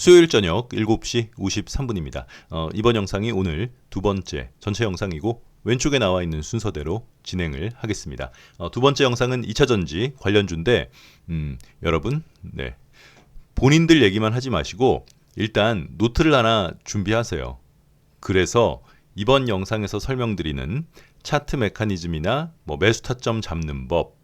수요일 저녁 7시 53분입니다. 어, 이번 영상이 오늘 두 번째 전체 영상이고 왼쪽에 나와 있는 순서대로 진행을 하겠습니다. 어, 두 번째 영상은 2차 전지 관련주인데 음, 여러분 네. 본인들 얘기만 하지 마시고 일단 노트를 하나 준비하세요. 그래서 이번 영상에서 설명드리는 차트 메커니즘이나 뭐 매수 타점 잡는 법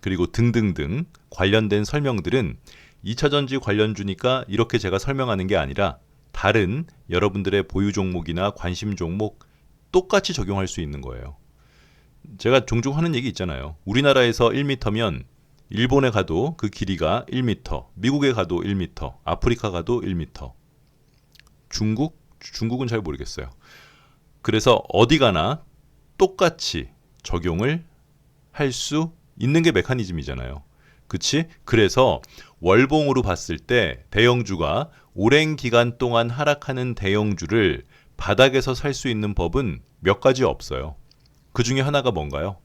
그리고 등등등 관련된 설명들은 2차 전지 관련주니까 이렇게 제가 설명하는 게 아니라 다른 여러분들의 보유 종목이나 관심 종목 똑같이 적용할 수 있는 거예요. 제가 종종 하는 얘기 있잖아요. 우리나라에서 1m면 일본에 가도 그 길이가 1m, 미국에 가도 1m, 아프리카 가도 1m. 중국? 중국은 잘 모르겠어요. 그래서 어디 가나 똑같이 적용을 할 수 있는 게 메커니즘이잖아요. 그치? 그래서 월봉으로 봤을 때 대형주가 오랜 기간 동안 하락하는 대형주를 바닥에서 살 수 있는 법은 몇 가지 없어요. 그 중에 하나가 뭔가요?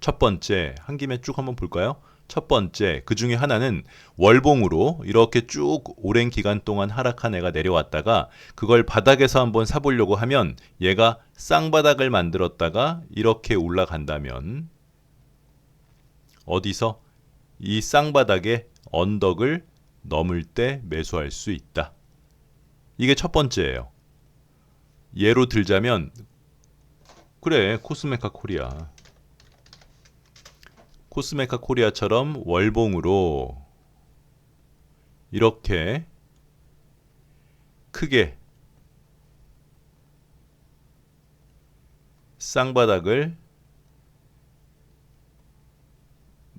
첫 번째, 한 김에 쭉 한번 볼까요? 첫 번째, 그 중에 하나는 월봉으로 이렇게 쭉 오랜 기간 동안 하락한 애가 내려왔다가 그걸 바닥에서 한번 사보려고 하면 얘가 쌍바닥을 만들었다가 이렇게 올라간다면 어디서 이 쌍바닥의 언덕을 넘을 때 매수할 수 있다. 이게 첫 번째예요. 예로 들자면 그래 코스메카 코리아 코스메카 코리아처럼 월봉으로 이렇게 크게 쌍바닥을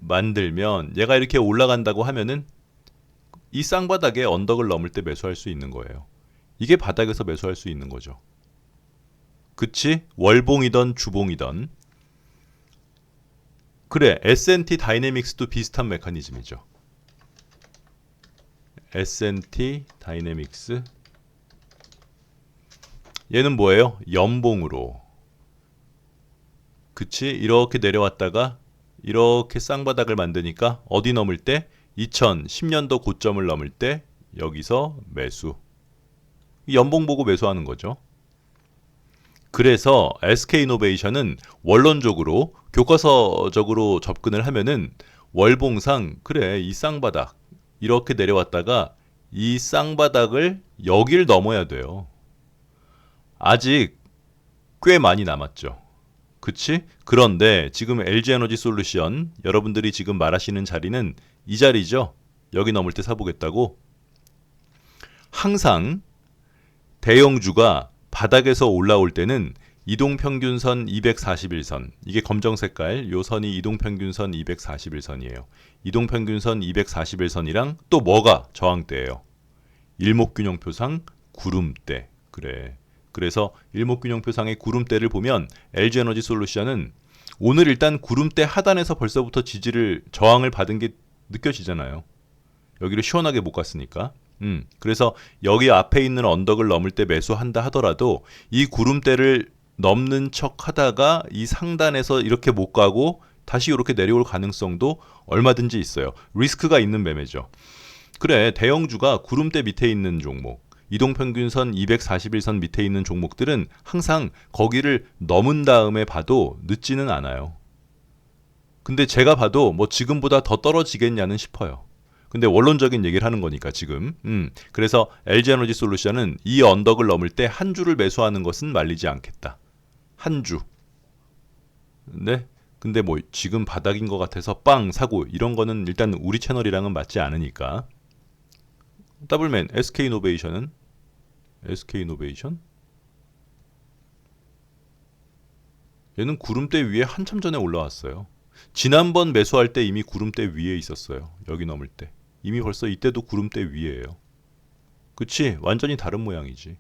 만들면 얘가 이렇게 올라간다고 하면은 이 쌍바닥에 언덕을 넘을 때 매수할 수 있는 거예요. 이게 바닥에서 매수할 수 있는 거죠. 그치? 월봉이던 주봉이던 그래 S&T 다이내믹스도 비슷한 메커니즘이죠. S&T 다이내믹스 얘는 뭐예요? 연봉으로 그치? 이렇게 내려왔다가 이렇게 쌍바닥을 만드니까 어디 넘을 때 2010년도 고점을 넘을 때 여기서 매수 연봉 보고 매수하는 거죠. 그래서 SK이노베이션은 원론적으로 교과서적으로 접근을 하면은 월봉상 그래 이 쌍바닥 이렇게 내려왔다가 이 쌍바닥을 여길 넘어야 돼요. 아직 꽤 많이 남았죠. 그치? 그런데 지금 LG에너지 솔루션 여러분들이 지금 말하시는 자리는 이 자리죠. 여기 넘을 때 사보겠다고. 항상 대형주가 바닥에서 올라올 때는 이동평균선 241선 이게 검정 색깔 요 선이 이동평균선 241선이에요. 이동평균선 241선이랑 또 뭐가 저항대예요. 일목균형표상 구름대 그래. 그래서 일목균형표상의 구름대를 보면 LG에너지 솔루션은 오늘 일단 구름대 하단에서 벌써부터 지지를 저항을 받은 게 느껴지잖아요. 여기를 시원하게 못 갔으니까. 음, 그래서 여기 앞에 있는 언덕을 넘을 때 매수한다 하더라도 이 구름대를 넘는 척 하다가 이 상단에서 이렇게 못 가고 다시 이렇게 내려올 가능성도 얼마든지 있어요. 리스크가 있는 매매죠. 그래, 대형주가 구름대 밑에 있는 종목, 이동평균선 241선 밑에 있는 종목들은 항상 거기를 넘은 다음에 봐도 늦지는 않아요. 근데 제가 봐도 뭐 지금보다 더 떨어지겠냐는 싶어요. 근데 원론적인 얘기를 하는 거니까 지금. 음. 그래서 LG에너지 솔루션은 이 언덕을 넘을 때 한 주를 매수하는 것은 말리지 않겠다. 한 주. 네. 근데 뭐 지금 바닥인 것 같아서 빵 사고 이런 거는 일단 우리 채널이랑은 맞지 않으니까. 더블맨 SK 이노베이션은 SK 이노베이션 얘는 구름대 위에 한참 전에 올라왔어요. 지난번 매수할 때 이미 구름대 위에 있었어요. 여기 넘을 때. 이미 벌써 이때도 구름대 위에요. 그치? 완전히 다른 모양이지.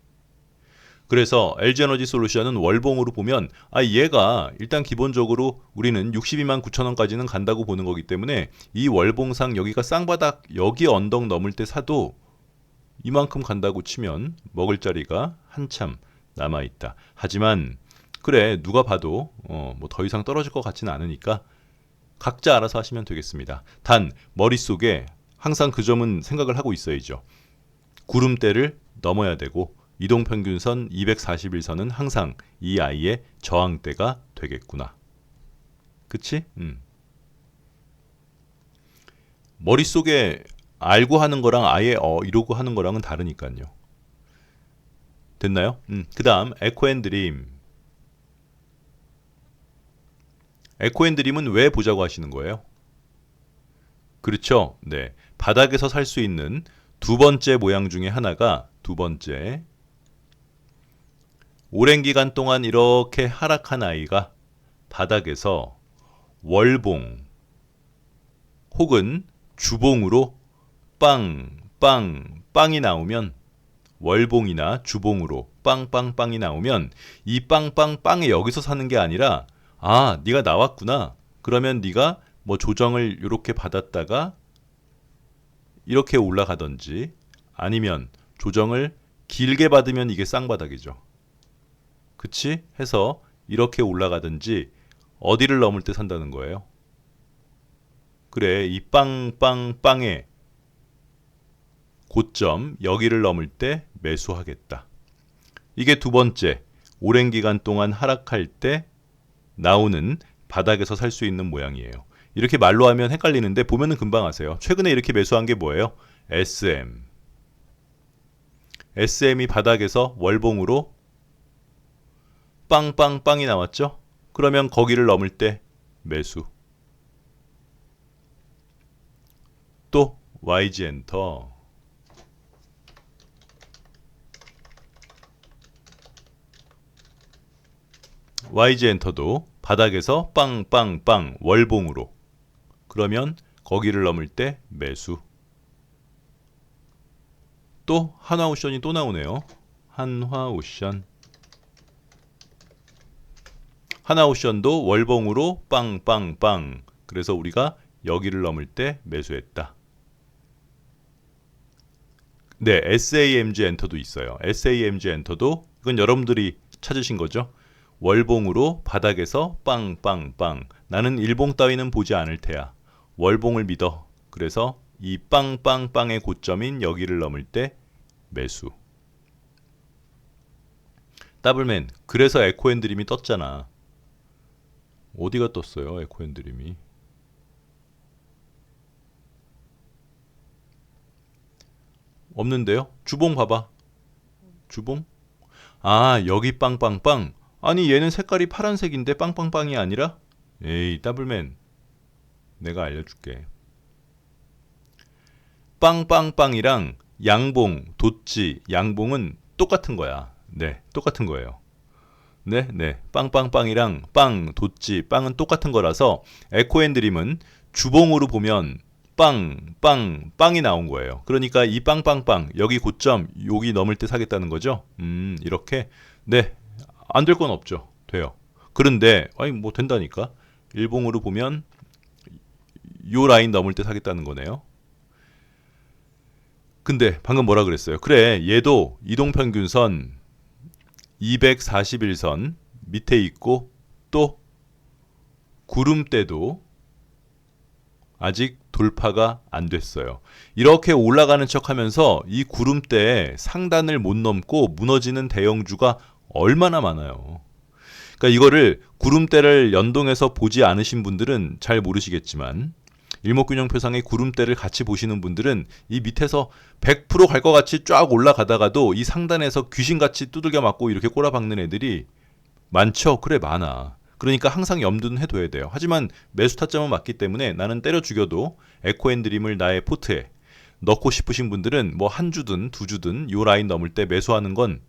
그래서 LG에너지 솔루션은 월봉으로 보면 아 얘가 일단 기본적으로 우리는 62만 9천 원까지는 간다고 보는 거기 때문에 이 월봉상 여기가 쌍바닥 여기 언덕 넘을 때 사도 이만큼 간다고 치면 먹을 자리가 한참 남아 있다. 하지만 그래 누가 봐도 어, 뭐 더 이상 떨어질 것 같지는 않으니까 각자 알아서 하시면 되겠습니다. 단 머릿속에 항상 그 점은 생각을 하고 있어야죠. 구름대를 넘어야 되고 이동평균선 241선은 항상 이 아이의 저항대가 되겠구나. 그치? 음. 머릿속에 알고 하는 거랑 아예 어 이러고 하는 거랑은 다르니까요. 됐나요? 음. 그 다음 에코앤드림. 에코앤드림은 왜 보자고 하시는 거예요? 그렇죠. 네. 바닥에서 살 수 있는 두 번째 모양 중에 하나가 두 번째 오랜 기간 동안 이렇게 하락한 아이가 바닥에서 월봉 혹은 주봉으로 빵, 빵, 빵이 나오면 월봉이나 주봉으로 빵빵빵이 나오면 이 빵빵빵이 여기서 사는 게 아니라 아, 네가 나왔구나. 그러면 네가 뭐 조정을 이렇게 받았다가 이렇게 올라가든지 아니면 조정을 길게 받으면 이게 쌍바닥이죠. 그치? 해서 이렇게 올라가든지 어디를 넘을 때 산다는 거예요. 그래, 이 빵빵빵의 고점 여기를 넘을 때 매수하겠다. 이게 두 번째, 오랜 기간 동안 하락할 때 나오는 바닥에서 살 수 있는 모양이에요. 이렇게 말로 하면 헷갈리는데 보면은 금방 아세요. 최근에 이렇게 매수한 게 뭐예요? SM. SM이 바닥에서 월봉으로 빵빵빵이 나왔죠? 그러면 거기를 넘을 때 매수. 또 YG 엔터. YG 엔터도 바닥에서 빵빵빵 월봉으로 그러면 거기를 넘을 때 매수. 또 한화오션이 또 나오네요. 한화오션. 하나오션도 월봉으로 빵빵빵. 그래서 우리가 여기를 넘을 때 매수했다. 네, SAMG 엔터도 있어요. SAMG 엔터도 이건 여러분들이 찾으신 거죠. 월봉으로 바닥에서 빵빵빵. 나는 일봉 따위는 보지 않을 테야. 월봉을 믿어. 그래서 이 빵빵빵의 고점인 여기를 넘을 때 매수. 더블맨. 그래서 에코앤드림이 떴잖아. 어디가 떴어요? 에코앤드림이. 없는데요? 주봉 봐봐. 주봉? 아, 여기 빵빵빵. 아니, 얘는 색깔이 파란색인데 빵빵빵이 아니라? 에이, 더블맨. 내가 알려줄게. 빵빵빵이랑 양봉, 도치, 양봉은 똑같은 거야. 네, 똑같은 거예요. 네, 네. 빵빵빵이랑 빵, 도치, 빵은 똑같은 거라서 에코앤드림은 주봉으로 보면 빵, 빵, 빵이 나온 거예요. 그러니까 이 빵빵빵 여기 고점 여기 넘을 때 사겠다는 거죠. 음, 이렇게 네, 안 될 건 없죠. 돼요. 그런데 아니 뭐 된다니까. 일봉으로 보면 요 라인 넘을 때 사겠다는 거네요. 근데 방금 뭐라 그랬어요? 그래, 얘도 이동평균선 241선 밑에 있고 또 구름대도 아직 돌파가 안 됐어요. 이렇게 올라가는 척 하면서 이 구름대에 상단을 못 넘고 무너지는 대형주가 얼마나 많아요. 그러니까 이거를 구름대를 연동해서 보지 않으신 분들은 잘 모르시겠지만 일목균형 표상의 구름대를 같이 보시는 분들은 이 밑에서 100%갈 것 같이 쫙 올라가다가도 이 상단에서 귀신같이 두들겨 맞고 이렇게 꼬라박는 애들이 많죠? 그래 많아. 그러니까 항상 염두는 해둬야 돼요. 하지만 매수 타점은 맞기 때문에 나는 때려 죽여도 에코앤드림을 나의 포트에 넣고 싶으신 분들은 뭐 한 주든 두 주든 요 라인 넘을 때 매수하는 건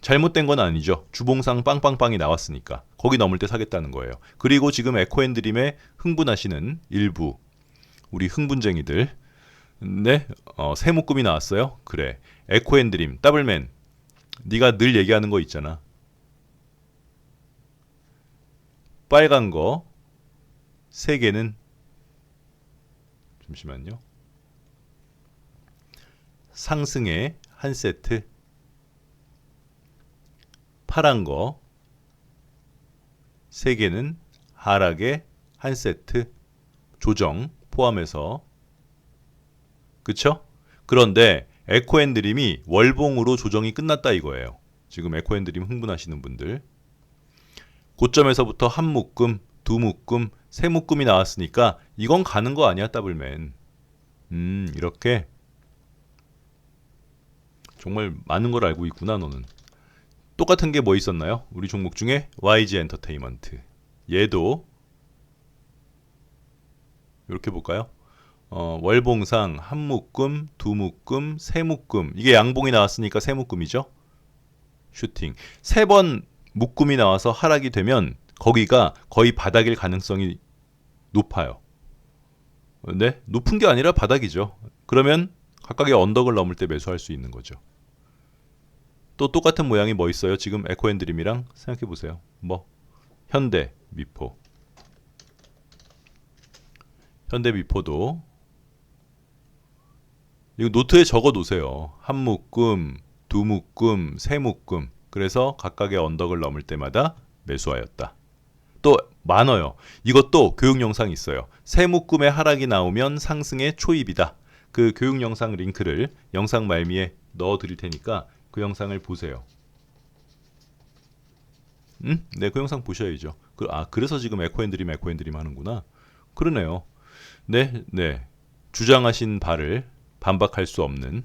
잘못된 건 아니죠. 주봉상 빵빵빵이 나왔으니까 거기 넘을 때 사겠다는 거예요. 그리고 지금 에코앤드림에 흥분하시는 일부 우리 흥분쟁이들 네 어, 새 묶음이 나왔어요. 그래 에코앤드림 더블맨 네가 늘 얘기하는 거 있잖아. 빨간 거 세 개는 잠시만요. 상승의 한 세트 파란 거세 개는 하락의 한 세트 조정 포함해서 그쵸? 그런데 에코앤드림이 월봉으로 조정이 끝났다 이거예요. 지금 에코앤드림 흥분하시는 분들. 고점에서부터 한 묶음, 두 묶음, 세 묶음이 나왔으니까 이건 가는 거 아니야 더블맨. 음 이렇게 정말 많은 걸 알고 있구나 너는. 똑같은 게 뭐 있었나요? 우리 종목 중에 YG 엔터테인먼트. 얘도 이렇게 볼까요? 어, 월봉상 한 묶음, 두 묶음, 세 묶음. 이게 양봉이 나왔으니까 세 묶음이죠. 슈팅. 세 번 묶음이 나와서 하락이 되면 거기가 거의 바닥일 가능성이 높아요. 네? 높은 게 아니라 바닥이죠. 그러면 각각의 언덕을 넘을 때 매수할 수 있는 거죠. 또 똑같은 모양이 뭐 있어요? 지금 에코앤드림이랑 생각해 보세요. 뭐 현대, 미포. 현대 미포도 이거 노트에 적어 놓으세요. 한 묶음, 두 묶음, 세 묶음. 그래서 각각의 언덕을 넘을 때마다 매수하였다. 또 많아요. 이것도 교육 영상이 있어요. 세 묶음의 하락이 나오면 상승의 초입이다. 그 교육 영상 링크를 영상 말미에 넣어 드릴 테니까 그 영상을 보세요. 음? 네, 그 영상 보셔야죠. 그, 아, 그래서 지금 에코앤드림 에코앤드림 하는구나. 그러네요. 네, 네. 주장하신 바를 반박할 수 없는.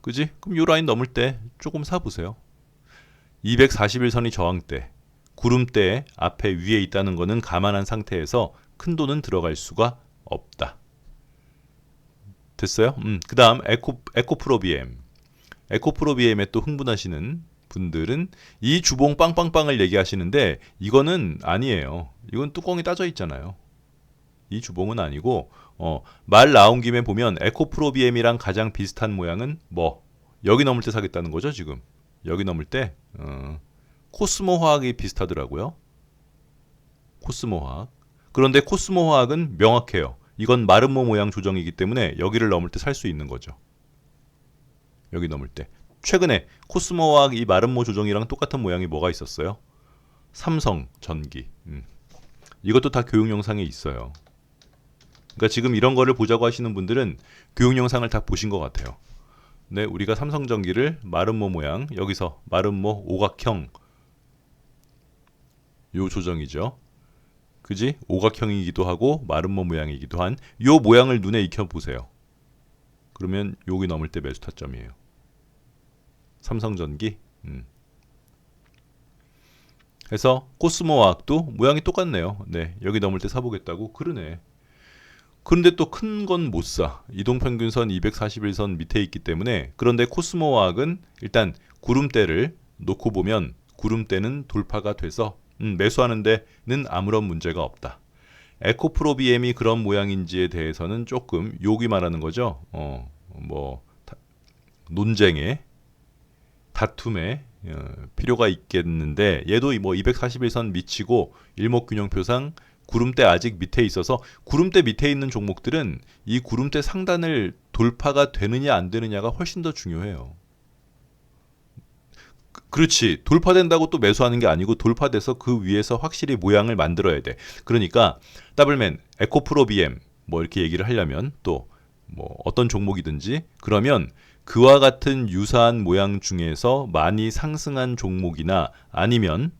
그지? 그럼 요 라인 넘을 때 조금 사보세요. 241선이 저항대, 구름대 앞에 위에 있다는 거는 감안한 상태에서 큰 돈은 들어갈 수가 없다. 됐어요? 음, 그 다음 에코, 에코프로 BM. 에코프로 BM에 또 흥분하시는 분들은 이 주봉 빵빵빵을 얘기하시는데 이거는 아니에요. 이건 뚜껑이 따져 있잖아요. 이 주봉은 아니고 어, 말 나온 김에 보면 에코프로 BM이랑 가장 비슷한 모양은 뭐 여기 넘을 때 사겠다는 거죠 지금 여기 넘을 때 어, 코스모 화학이 비슷하더라고요. 코스모 화학. 그런데 코스모 화학은 명확해요. 이건 마름모 모양 조정이기 때문에 여기를 넘을 때 살 수 있는 거죠. 여기 넘을 때. 최근에 코스모 화학 이 마름모 조정이랑 똑같은 모양이 뭐가 있었어요? 삼성 전기. 음. 이것도 다 교육 영상에 있어요. 그러니까 지금 이런 거를 보자고 하시는 분들은 교육 영상을 다 보신 것 같아요. 네, 우리가 삼성 전기를 마름모 모양 여기서 마름모 오각형 요 조정이죠. 그지? 오각형이기도 하고 마름모 모양이기도 한 요 모양을 눈에 익혀 보세요. 그러면 여기 넘을 때 매수 타점이에요. 삼성전기. 음. 그래서 코스모화학도 모양이 똑같네요. 네, 여기 넘을 때 사보겠다고 그러네. 그런데 또 큰 건 못 사. 이동평균선 241선 밑에 있기 때문에 그런데 코스모화학은 일단 구름대를 놓고 보면 구름대는 돌파가 돼서 음, 매수하는 데는 아무런 문제가 없다. 에코프로비엠이 그런 모양인지에 대해서는 조금 욕이 말하는 거죠. 어, 뭐 다, 논쟁에 다툼에 어, 필요가 있겠는데 얘도 뭐 241선 미치고 일목균형표상 구름대 아직 밑에 있어서 구름대 밑에 있는 종목들은 이 구름대 상단을 돌파가 되느냐 안 되느냐가 훨씬 더 중요해요. 그렇지. 돌파된다고 또 매수하는 게 아니고 돌파돼서 그 위에서 확실히 모양을 만들어야 돼. 그러니까 더블맨, 에코프로 BM 뭐 이렇게 얘기를 하려면 또 뭐 어떤 종목이든지 그러면 그와 같은 유사한 모양 중에서 많이 상승한 종목이나 아니면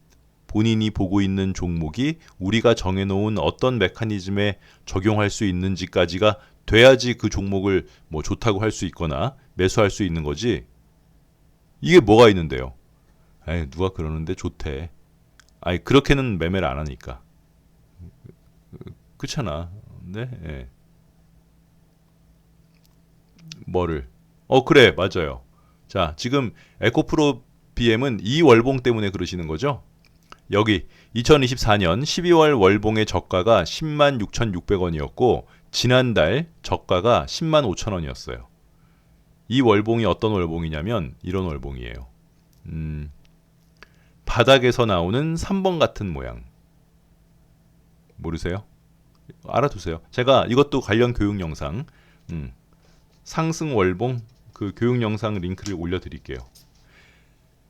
본인이 보고 있는 종목이 우리가 정해놓은 어떤 메커니즘에 적용할 수 있는지까지가 돼야지 그 종목을 뭐 좋다고 할 수 있거나 매수할 수 있는 거지. 이게 뭐가 있는데요? 에이, 누가 그러는데 좋대. 아니 그렇게는 매매를 안 하니까. 그렇잖아. 네. 예. 뭐를? 어 그래 맞아요. 자 지금 에코프로 BM은 이 월봉 때문에 그러시는 거죠? 여기 2024년 12월 월봉의 저가가 10만 6,600원이었고 지난달 저가가 10만 5천원이었어요. 이 월봉이 어떤 월봉이냐면 이런 월봉이에요. 음, 바닥에서 나오는 3번 같은 모양. 모르세요? 알아두세요. 제가 이것도 관련 교육 영상 음, 상승 월봉 그 교육 영상 링크를 올려드릴게요.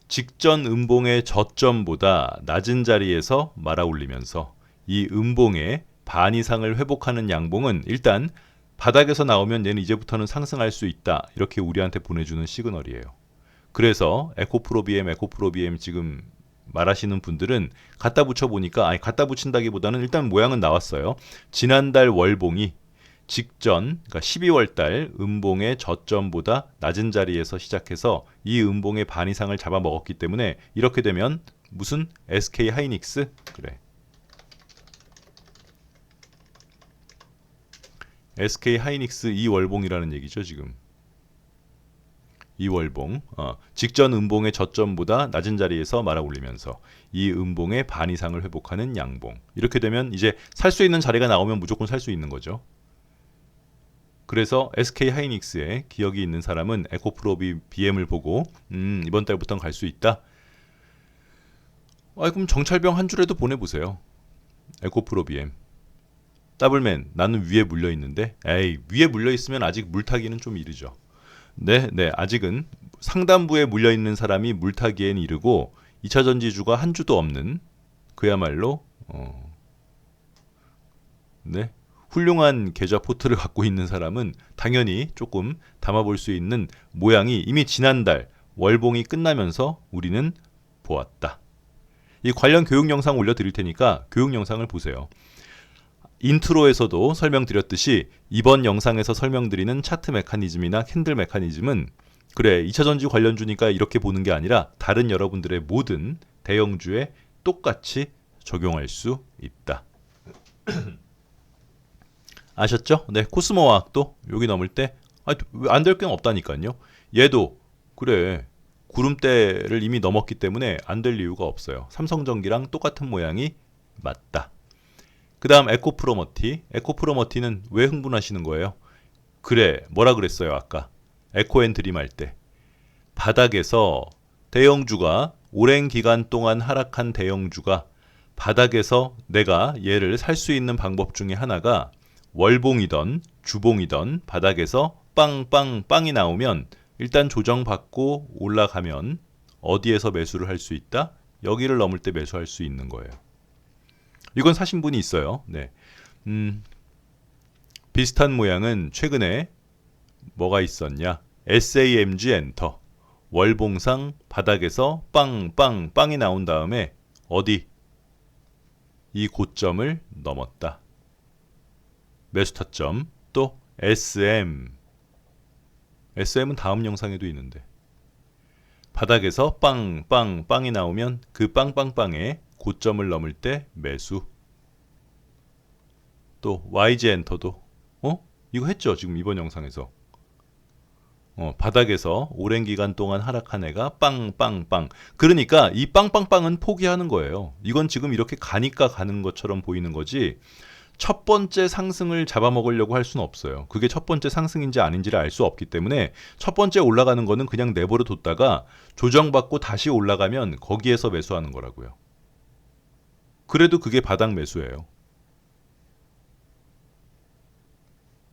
직전 음봉의 저점보다 낮은 자리에서 말아 올리면서 이 음봉의 반 이상을 회복하는 양봉은 일단 바닥에서 나오면 얘는 이제부터는 상승할 수 있다. 이렇게 우리한테 보내주는 시그널이에요. 그래서 에코프로비엠, 에코프로비엠 지금 말하시는 분들은 갖다 붙여 보니까 아니 갖다 붙인다기보다는 일단 모양은 나왔어요. 지난달 월봉이 직전 그러니까 12월 달 음봉의 저점보다 낮은 자리에서 시작해서 이 음봉의 반 이상을 잡아 먹었기 때문에 이렇게 되면 무슨 SK 하이닉스 그래. SK 하이닉스 이 월봉이라는 얘기죠, 지금. 이 월봉 어, 직전 음봉의 저점보다 낮은 자리에서 말아 올리면서 이 음봉의 반 이상을 회복하는 양봉 이렇게 되면 이제 살 수 있는 자리가 나오면 무조건 살 수 있는 거죠. 그래서 SK 하이닉스에 기억이 있는 사람은 에코프로비 BM을 보고 음, 이번 달부터는 갈 수 있다. 아, 그럼 정찰병 한 줄에도 보내보세요. 에코프로 BM. 더블맨 나는 위에 물려 있는데 에이 위에 물려 있으면 아직 물타기는 좀 이르죠. 네, 네 아직은 상단부에 물려 있는 사람이 물타기엔 이르고 2차 전지주가 한 주도 없는 그야말로 어, 네 훌륭한 계좌 포트를 갖고 있는 사람은 당연히 조금 담아볼 수 있는 모양이 이미 지난달 월봉이 끝나면서 우리는 보았다. 이 관련 교육 영상 올려드릴 테니까 교육 영상을 보세요. 인트로에서도 설명드렸듯이 이번 영상에서 설명드리는 차트 메커니즘이나 캔들 메커니즘은 그래 2차 전지 관련주니까 이렇게 보는 게 아니라 다른 여러분들의 모든 대형주에 똑같이 적용할 수 있다. 아셨죠? 네, 코스모 화학도 여기 넘을 때 안 될 게 없다니까요. 얘도 그래 구름대를 이미 넘었기 때문에 안 될 이유가 없어요. 삼성전기랑 똑같은 모양이 맞다. 그 다음 에코프로머티. 에코프로머티는 왜 흥분하시는 거예요? 그래, 뭐라 그랬어요, 아까? 에코앤 드림 할 때. 바닥에서 대형주가 오랜 기간 동안 하락한 대형주가 바닥에서 내가 얘를 살 수 있는 방법 중에 하나가 월봉이던 주봉이던 바닥에서 빵빵 빵이 나오면 일단 조정받고 올라가면 어디에서 매수를 할 수 있다? 여기를 넘을 때 매수할 수 있는 거예요. 이건 사신 분이 있어요. 네. 음, 비슷한 모양은 최근에 뭐가 있었냐? SAMG 엔터. 월봉상 바닥에서 빵빵 빵이 나온 다음에 어디? 이 고점을 넘었다. 매수 타점 또 SM SM은 다음 영상에도 있는데 바닥에서 빵, 빵, 빵이 나오면 그 빵빵빵에 고점을 넘을 때 매수 또 YG 엔터도 어? 이거 했죠 지금 이번 영상에서 어, 바닥에서 오랜 기간 동안 하락한 애가 빵빵빵 그러니까 이 빵빵빵은 포기하는 거예요 이건 지금 이렇게 가니까 가는 것처럼 보이는 거지 첫 번째 상승을 잡아먹으려고 할 수는 없어요. 그게 첫 번째 상승인지 아닌지를 알 수 없기 때문에 첫 번째 올라가는 거는 그냥 내버려 뒀다가 조정받고 다시 올라가면 거기에서 매수하는 거라고요. 그래도 그게 바닥 매수예요.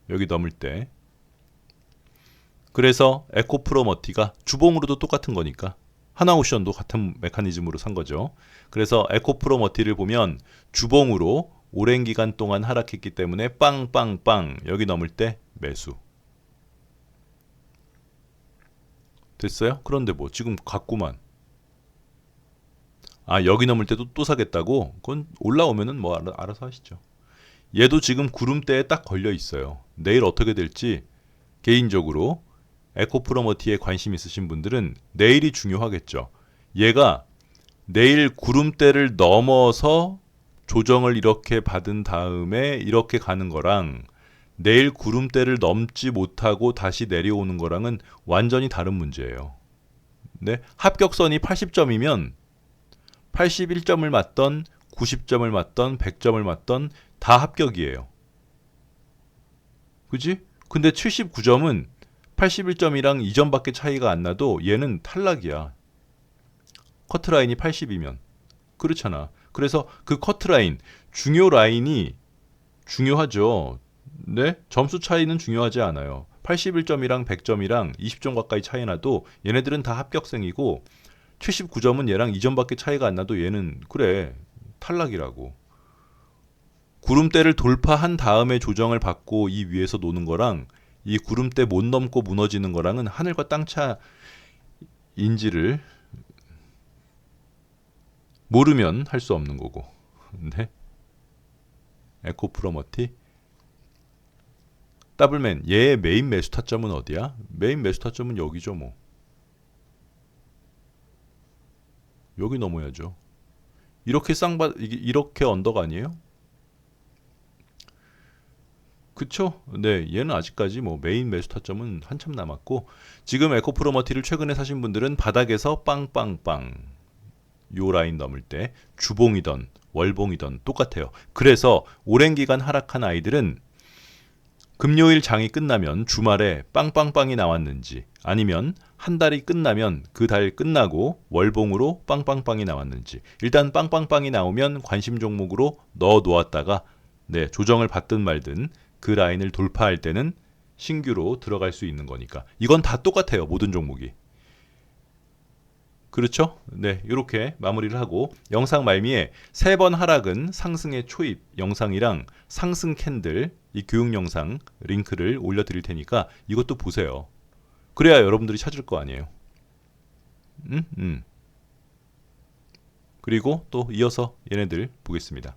여기 넘을 때. 그래서 에코프로 머티가 주봉으로도 똑같은 거니까 하나오션도 같은 메커니즘으로 산 거죠. 그래서 에코프로 머티를 보면 주봉으로 오랜 기간 동안 하락했기 때문에 빵빵빵 여기 넘을 때 매수. 됐어요? 그런데 뭐 지금 갔구만. 아 여기 넘을 때도 또 사겠다고? 그건 올라오면은 뭐 알아, 알아서 하시죠. 얘도 지금 구름대에 딱 걸려 있어요. 내일 어떻게 될지 개인적으로 에코프로머티에 관심 있으신 분들은 내일이 중요하겠죠. 얘가 내일 구름대를 넘어서 조정을 이렇게 받은 다음에 이렇게 가는 거랑 내일 구름대를 넘지 못하고 다시 내려오는 거랑은 완전히 다른 문제예요. 네? 합격선이 80점이면 81점을 맞던 90점을 맞던 100점을 맞던 다 합격이에요. 그지? 근데 79점은 81점이랑 2점밖에 차이가 안 나도 얘는 탈락이야. 커트라인이 80이면. 그렇잖아. 그래서 그 커트라인, 중요 라인이 중요하죠. 네? 점수 차이는 중요하지 않아요. 81점이랑 100점이랑 20점 가까이 차이 나도 얘네들은 다 합격생이고 79점은 얘랑 2점밖에 차이가 안 나도 얘는 그래 탈락이라고. 구름대를 돌파한 다음에 조정을 받고 이 위에서 노는 거랑 이 구름대 못 넘고 무너지는 거랑은 하늘과 땅 차 인지를 모르면 할 수 없는 거고. 근데 에코 프로머티 더블맨 얘의 메인 매수 타점은 어디야? 메인 매수 타점은 여기죠 뭐. 여기 넘어야죠. 이렇게 쌍바 이렇게 언덕 아니에요? 그쵸? 네, 얘는 아직까지 뭐 메인 매수 타점은 한참 남았고 지금 에코프로 머티를 최근에 사신 분들은 바닥에서 빵빵빵 요 라인 넘을 때 주봉이던 월봉이던 똑같아요. 그래서 오랜 기간 하락한 아이들은 금요일 장이 끝나면 주말에 빵빵빵이 나왔는지 아니면 한 달이 끝나면 그 달 끝나고 월봉으로 빵빵빵이 나왔는지 일단 빵빵빵이 나오면 관심 종목으로 넣어 놓았다가 네, 조정을 받든 말든 그 라인을 돌파할 때는 신규로 들어갈 수 있는 거니까 이건 다 똑같아요. 모든 종목이. 그렇죠? 네, 이렇게 마무리를 하고 영상 말미에 세 번 하락은 상승의 초입 영상이랑 상승 캔들 이 교육 영상 링크를 올려드릴 테니까 이것도 보세요. 그래야 여러분들이 찾을 거 아니에요. 음, 음. 그리고 또 이어서 얘네들 보겠습니다.